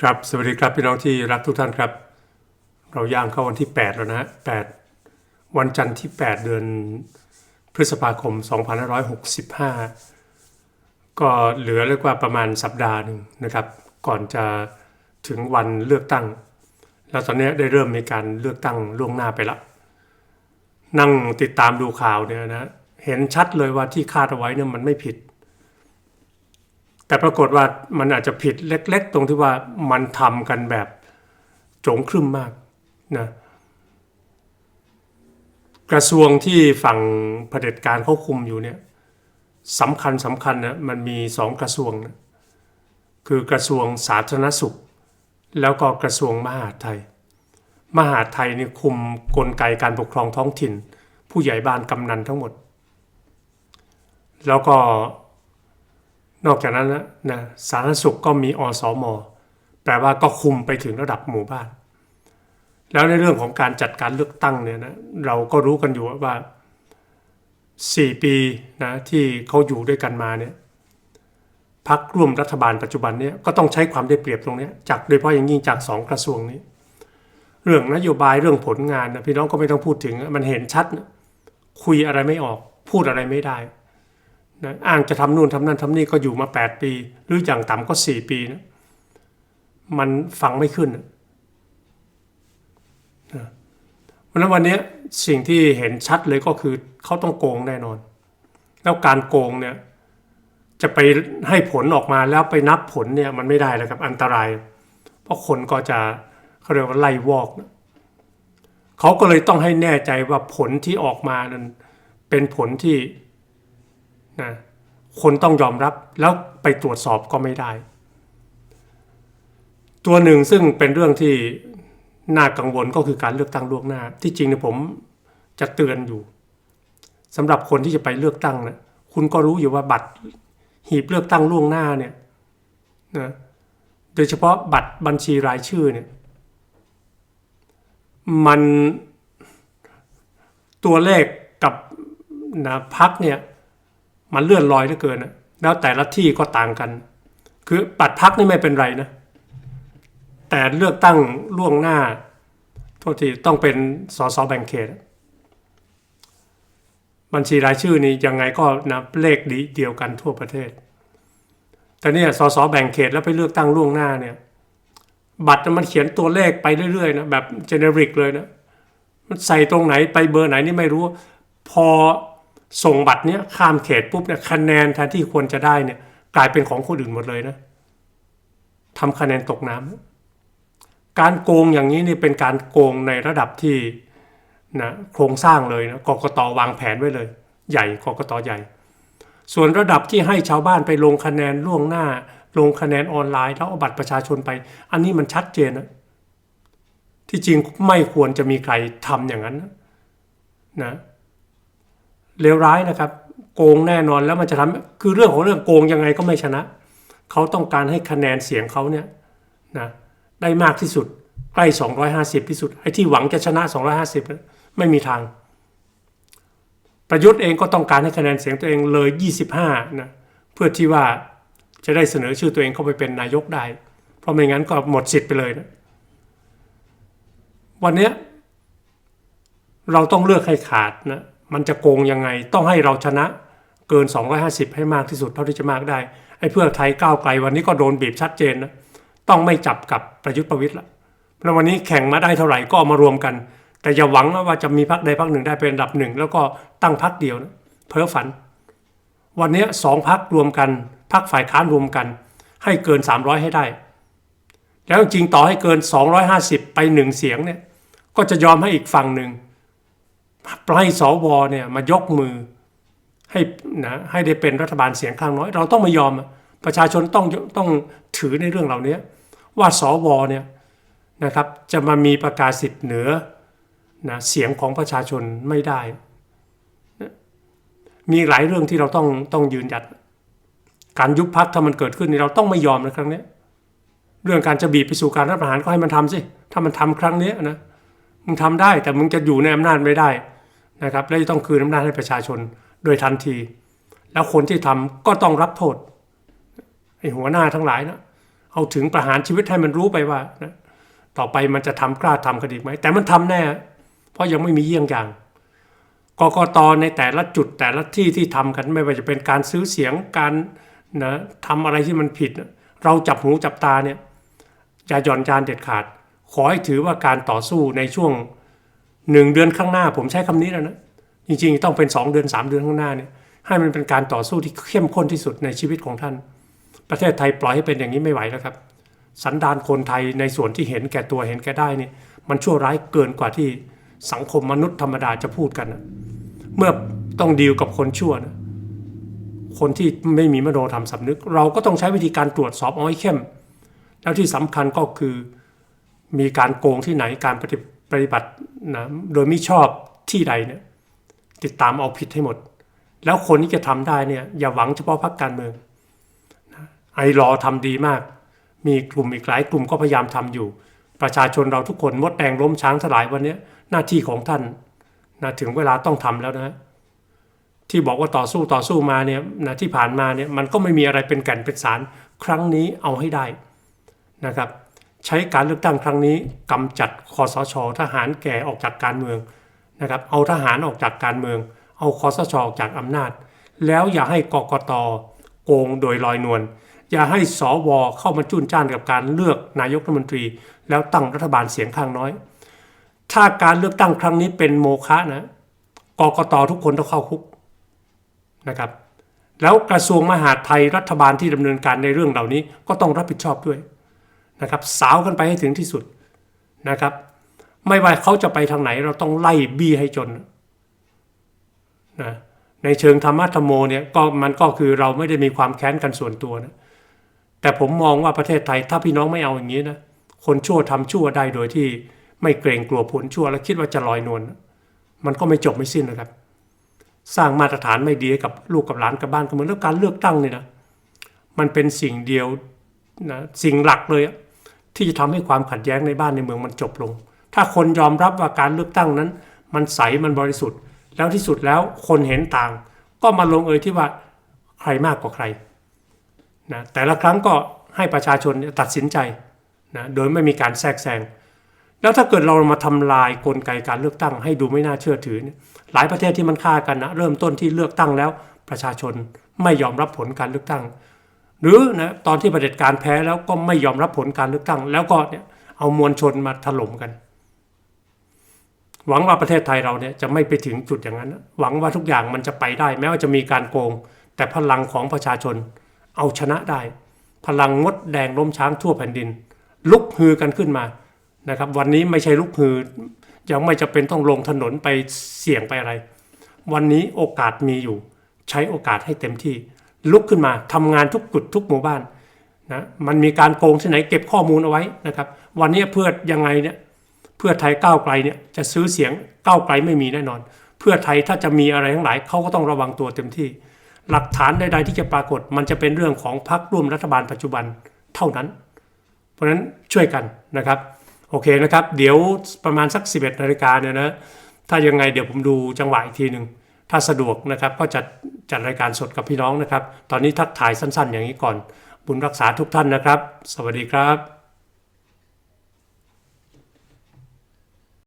ครับสวัสดีครับพี่น้องที่รักทุกท่านครับ เราย่างเข้าวันที่ 8 แล้วนะฮะ8วันจันทร์ที่ 8 เดือนพฤษภาคม 2565 ก็เหลือเรียกว่าประมาณสัปดาห์หนึ่งนะครับ ก่อนจะถึงวันเลือกตั้ง แล้วตอนนี้ได้เริ่มมีการเลือกตั้งล่วงหน้าไปละนั่งติดตามดูข่าวเนี่ยนะเห็นชัดเลยว่าที่คาดเอาไว้เนี่ยมันไม่ผิด แต่ปรากฏว่ามันอาจจะผิดเล็ก ๆ ตรงที่ว่ามันทำกันแบบโจงครึ่มมากนะกระทรวงที่ฝั่งเผด็จการเขาคุมอยู่เนี่ยสำคัญสำคัญนะมันมีสองกระทรวงนะคือกระทรวงสาธารณสุข แล้วก็กระทรวงมหาดไทย มหาดไทยนี่คุมกลไกการปกครองท้องถิ่น ผู้ใหญ่บ้านกำนันทั้งหมด แล้วก็ นอกจากนั้นนะสาธารณสุขก็มีอสมแปลว่าก็คุมไปถึงระดับหมู่บ้าน แล้วในเรื่องของการจัดการเลือกตั้งเนี่ยนะเราก็รู้กันอยู่ว่า 4 ปีนะที่เขาอยู่ด้วยกันมาเนี่ยพักร่วมรัฐบาลปัจจุบันเนี่ยก็ต้องใช้ความได้เปรียบตรงนี้จากโดยเฉพาะอย่างยิ่งจากสองกระทรวงนี้ เรื่องนโยบายเรื่องผลงานนะพี่น้องก็ไม่ต้องพูดถึงมันเห็นชัด คุยอะไรไม่ออก พูดอะไรไม่ได้ นะอ้างจะทำนู่นทำนั่นทำนี่ก็อยู่มา 8 ปี หรืออย่างต่ำก็ 4 ปีนะมันฟังไม่ขึ้นนะเพราะฉะนั้นวันนี้สิ่งที่เห็นชัดเลยก็คือเขาต้องโกงแน่นอน แล้วการโกงเนี่ยจะไปให้ผลออกมาแล้วไปนับผลเนี่ยมันไม่ได้แล้วครับอันตราย เพราะคนก็จะเขาเรียกว่าไล่วอกนะเขาก็เลยต้องให้แน่ใจว่าผลที่ออกมานั้นเป็นผลที่ นะคนต้องยอมรับแล้วไปตรวจสอบก็ไม่ได้ ตัวหนึ่งซึ่งเป็นเรื่องที่น่ากังวลก็คือการเลือกตั้งล่วงหน้า ที่จริงเนี่ยผมจะเตือนอยู่สำหรับคนที่จะไปเลือกตั้งนะคุณก็รู้อยู่ว่าบัตรหีบเลือกตั้งล่วงหน้าเนี่ยนะโดยเฉพาะบัตรบัญชีรายชื่อเนี่ยมันตัวเลขกับนะพักเนี่ย มันเลื่อนลอยเหลือเกินนะแล้วแต่ละที่ก็ต่างกัน คือบัตรพักนี่ไม่เป็นไรนะ แต่เลือกตั้งล่วงหน้าโทษทีต้องเป็นสสแบ่งเขต บัญชีรายชื่อนี่ยังไงก็นะเลขดีเดียวกันทั่วประเทศ แต่เนี่ยสสแบ่งเขตแล้วไปเลือกตั้งล่วงหน้าเนี่ยบัตรมันเขียนตัวเลขไปเรื่อยๆนะแบบเจเนริกเลยนะมันใส่ตรงไหนไปเบอร์ไหนนี่ไม่รู้ พอ ส่งบัตรเนี้ยข้ามเขตปุ๊บเนี่ยคะแนนแทนที่ควรจะได้เนี่ยกลายเป็นของคนอื่นหมดเลยนะทำคะแนนตกน้ำการโกงอย่างนี้นี่เป็นการโกงในระดับที่นะโครงสร้างเลยนะกกตวางแผนไว้เลย ใหญ่กกตใหญ่ ส่วนระดับที่ให้ชาวบ้านไปลงคะแนนล่วงหน้า ลงคะแนนออนไลน์แล้วเอาบัตรประชาชนไป อันนี้มันชัดเจนนะที่จริงไม่ควรจะมีใครทำอย่างนั้นนะนะ เลวร้ายนะครับ โกงแน่นอนแล้วมันจะทำคือเรื่องของเรื่องโกงยังไงก็ไม่ชนะ เขาต้องการให้คะแนนเสียงเขาเนี่ยนะได้มากที่สุดใกล้ 250 ที่สุดไอ้ที่หวังจะชนะ 250นะไม่มีทาง ประยุทธ์เองก็ต้องการให้คะแนนเสียงตัวเองเลย 25นะเพื่อที่ว่าจะได้เสนอชื่อตัวเองเข้าไปเป็นนายกได้ เพราะไม่งั้นก็หมดสิทธิ์ไปเลยนะวันนี้เราต้องเลือกให้ขาดนะ มันจะโกงยังไง ต้องให้เราชนะเกิน 250 ให้มากที่สุดเท่าที่จะมากได้ไอ้เพื่อไทยก้าวไกลวันนี้ก็โดนบีบชัดเจนนะต้องไม่จับกับประยุทธ์ประวิตยละเพราะวันนี้แข่งมาได้เท่าไหร่ก็เอามารวมกัน แต่อย่าหวังว่าจะมีพักใดพักหนึ่งได้เป็นอันดับหนึ่งแล้วก็ตั้งพักเดียวนะเพ้อฝัน วันนี้สองพักรวมกันพักฝ่ายค้านรวมกัน ให้เกิน 300 ให้ได้ แล้วจริงต่อให้เกิน 250 ไปหนึ่งเสียงเนี่ยก็จะยอมให้อีกฝั่งหนึ่ง ปล่อยสวเนี่ยมายกมือให้นะให้ได้เป็นรัฐบาลเสียงข้างน้อย เราต้องไม่ยอมประชาชนต้องต้องถือในเรื่องเหล่านี้ว่าสวเนี่ยนะครับจะมามีประกาศสิทธิ์เหนือนะเสียงของประชาชนไม่ได้ มีหลายเรื่องที่เราต้องต้องยืนหยัด การยุบพักถ้ามันเกิดขึ้นนี่เราต้องไม่ยอมในครั้งนี้เรื่องการจะบีบไปสู่การรัฐประหารก็ให้มันทำสิถ้ามันทำครั้งนี้นะมึงทำได้แต่มึงจะอยู่ในอำนาจไม่ได้ นะครับและจะต้องคืนอำนาจให้ประชาชนโดยทันที แล้วคนที่ทำก็ต้องรับโทษไอ้หัวหน้าทั้งหลายนะเอาถึงประหารชีวิตให้มันรู้ไปว่านะต่อไปมันจะทำกล้าทำกันอีกไหมแต่มันทำแน่ เพราะยังไม่มีเยี่ยงอย่างกกตในแต่ละจุดแต่ละที่ที่ทำกันไม่ว่าจะเป็นการซื้อเสียงการนะทำอะไรที่มันผิด เราจับหูจับตาเนี่ยอย่าหย่อนจานเด็ดขาด ขอให้ถือว่าการต่อสู้ในช่วง หนึ่งเดือนข้างหน้าผมใช้คำนี้แล้วนะ จริงๆ ต้องเป็นสองเดือนสามเดือนข้างหน้าเนี่ยให้มันเป็นการต่อสู้ที่เข้มข้นที่สุดในชีวิตของท่าน ประเทศไทยปล่อยให้เป็นอย่างนี้ไม่ไหวแล้วครับ สันดานคนไทยในส่วนที่เห็นแก่ตัวเห็นแก่ได้นี่มันชั่วร้ายเกินกว่าที่สังคมมนุษย์ธรรมดาจะพูดกันนะเมื่อต้องดีลกับคนชั่วนะคนที่ไม่มีมโนธรรมสำนึก เราก็ต้องใช้วิธีการตรวจสอบเอาให้เข้ม แล้วที่สำคัญก็คือมีการโกงที่ไหนการปฏิบัติ นะโดยไม่ชอบที่ใดเนี่ยติดตามเอาผิดให้หมด แล้วคนที่จะทำได้เนี่ยอย่าหวังเฉพาะพรรคการเมืองไอรอทำดีมาก มีกลุ่มอีกหลายกลุ่มก็พยายามทำอยู่ ประชาชนเราทุกคนมดแดงล้มช้างถลายวันนี้หน้าที่ของท่านนะถึงเวลาต้องทำแล้วนะ ที่บอกว่าต่อสู้ต่อสู้มาเนี่ยนะที่ผ่านมาเนี่ยมันก็ไม่มีอะไรเป็นแก่นเป็นสาร ครั้งนี้เอาให้ได้นะครับ ใช้การเลือกตั้งครั้งนี้กำจัดคอสช ทหารแก่ออกจากการเมืองนะครับ เอาทหารออกจากการเมือง เอาคอสชออกจากอำนาจ แล้วอย่าให้กกตโกงโดยลอยนวล อย่าให้สวเข้ามาจุนจ้านกับการเลือกนายกรัฐมนตรี แล้วตั้งรัฐบาลเสียงข้างน้อย ถ้าการเลือกตั้งครั้งนี้เป็นโมฆะนะ กกตทุกคนต้องเข้าคุกนะครับ แล้วกระทรวงมหาดไทยรัฐบาลที่ดำเนินการในเรื่องเหล่านี้ก็ต้องรับผิดชอบด้วย นะครับสาวกันไปให้ถึงที่สุดนะครับ ไม่ว่าเขาจะไปทางไหนเราต้องไล่บี้ให้จนนะในเชิงธรรมะธรรมโมเนี่ยก็มันก็คือเราไม่ได้มีความแค้นกันส่วนตัวนะแต่ผมมองว่าประเทศไทยถ้าพี่น้องไม่เอาอย่างนี้นะคนชั่วทำชั่วได้โดยที่ไม่เกรงกลัวผลชั่วและคิดว่าจะลอยนวลมันก็ไม่จบไม่สิ้นนะครับ สร้างมาตรฐานไม่ดีกับลูกกับหลานกับบ้านกับเมืองแล้วการเลือกตั้งเนี่ยนะมันเป็นสิ่งเดียวนะสิ่งหลักเลยอะ ที่จะทำให้ความขัดแย้งในบ้านในเมืองมันจบลง ถ้าคนยอมรับว่าการเลือกตั้งนั้น มันใสมันบริสุทธิ์ แล้วที่สุดแล้วคนเห็นต่าง ก็มาลงเอยที่ว่าใครมากกว่าใครนะแต่ละครั้งก็ให้ประชาชนตัดสินใจนะโดยไม่มีการแทรกแซงแล้วถ้าเกิดเรามาทำลายกลไกการเลือกตั้ง ให้ดูไม่น่าเชื่อถือ หลายประเทศที่มันฆ่ากันนะเริ่มต้นที่เลือกตั้งแล้วประชาชนไม่ยอมรับผลการเลือกตั้ง หรือนะตอนที่ประเผด็จการแพ้แล้วก็ไม่ยอมรับผลการเลือกตั้ง แล้วก็เนี่ยเอามวลชนมาถล่มกัน หวังว่าประเทศไทยเราเนี่ยจะไม่ไปถึงจุดอย่างนั้น หวังว่าทุกอย่างมันจะไปได้ แม้ว่าจะมีการโกง แต่พลังของประชาชนเอาชนะได้ พลังงดแดงล้มช้างทั่วแผ่นดิน ลุกฮือกันขึ้นมานะครับ วันนี้ไม่ใช่ลุกฮือยังไม่จะเป็นต้องลงถนนไปเสี่ยงไปอะไร วันนี้โอกาสมีอยู่ ใช้โอกาสให้เต็มที่ ลุกขึ้นมาทำงานทุกจุดทุกหมู่บ้านนะมันมีการโกงที่ไหนเก็บข้อมูลเอาไว้นะครับ วันนี้เพื่อยังไงเนี่ยเพื่อไทยก้าวไกลเนี่ยจะซื้อเสียงก้าวไกลไม่มีแน่นอน เพื่อไทยถ้าจะมีอะไรทั้งหลายเขาก็ต้องระวังตัวเต็มที่ หลักฐานใดๆที่จะปรากฏ มันจะเป็นเรื่องของพรรคร่วมรัฐบาลปัจจุบันเท่านั้น เพราะฉะนั้นช่วยกันนะครับโอเคนะครับ เดี๋ยวประมาณสัก 11นาฬิกาเนี่ยนะถ้ายังไงเดี๋ยวผมดูจังหวะอีกทีหนึ่ง ถ้าสะดวกนะครับก็จะจัดรายการสดกับพี่น้องนะครับ ตอนนี้ทักทายสั้นๆ อย่างนี้ก่อน บุญรักษาทุกท่านนะครับ สวัสดีครับ